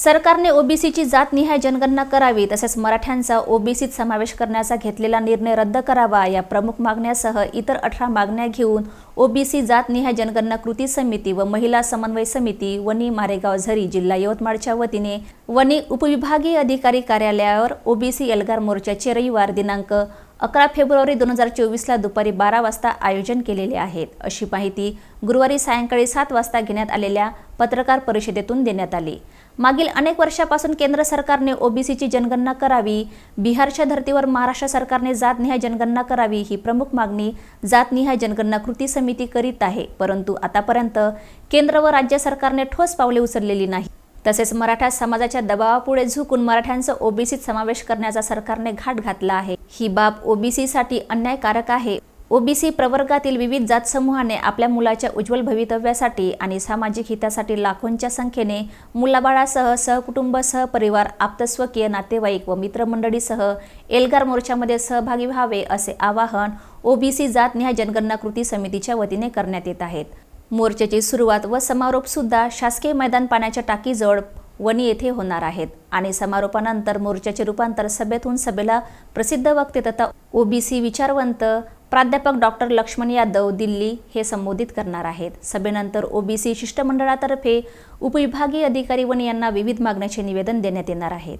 सरकारने ओबीसीची जातनिहाय जनगणना करावी तसेच मराठ्यांचा ओबीसीत समावेश करण्याचा घेतलेला निर्णय रद्द करावा या प्रमुख मागण्यासह इतर अठरा मागण्या घेऊन ओबीसी जातनिहाय जनगणना कृती समिती व महिला समन्वय समिती वणी मारेगाव झरी जिल्हा यवतमाळच्या वतीने वनी उपविभागीय अधिकारी कार्यालयावर ओबीसी एल्गार मोर्चाचे रविवार दिनांक अकरा फेब्रुवारी दोन हजार चोवीसला दुपारी बारा वाजता आयोजन केलेले आहेत. अशी माहिती गुरुवारी सायंकाळी सात वाजता घेण्यात आलेल्या पत्रकार परिषदेतून देण्यात आली. मागील अनेक वर्षापासून केंद्र सरकारने ओबीसीची जनगणना करावी बिहारच्या धर्तीवर महाराष्ट्र सरकारने जातनिहाय जनगणना करावी ही प्रमुख मागणी जातनिहाय जनगणना कृती समिती करीत आहे परंतु आतापर्यंत केंद्र व राज्य सरकारने ठोस पावले उचललेली नाही. तसेच मराठा समाजाच्या दबावापुढे झुकून मराठ्यांचा ओबीसीत समावेश करण्याचा सरकारने घाट घातला आहे. ही बाब ओबीसीसाठी अन्यायकारक आहे. ओबीसी प्रवर्गातील विविध जात समूहाने आपल्या मुलाच्या उज्ज्वल भवितव्यासाठी आणि सामाजिक हितासाठी लाखोंच्या संख्येने मुलाबाळासह सहकुटुंब सहपरिवार आप्तस्वकीय नातेवाईक व मित्रमंडळीसह एल्गार मोर्चामध्ये सहभागी व्हावे असे आवाहन ओबीसी जातनिहाय जनगणना कृती समितीच्या वतीने करण्यात येत आहेत मोर्चाची सुरुवात व समारोप सुद्धा शासकीय मैदान पाण्याच्या टाकीजवळ वणी येथे होणार आहेत. आणि समारोपानंतर मोर्चाचे रूपांतर सभेतून सभेला प्रसिद्ध वक्ते तथा ओबीसी विचारवंत प्राध्यापक डॉक्टर लक्ष्मण यादव दिल्ली हे संबोधित करणार आहेत. सभेनंतर ओबीसी शिष्टमंडळातर्फे उपविभागीय अधिकारी वणी यांना विविध मागण्याचे निवेदन देण्यात येणार आहेत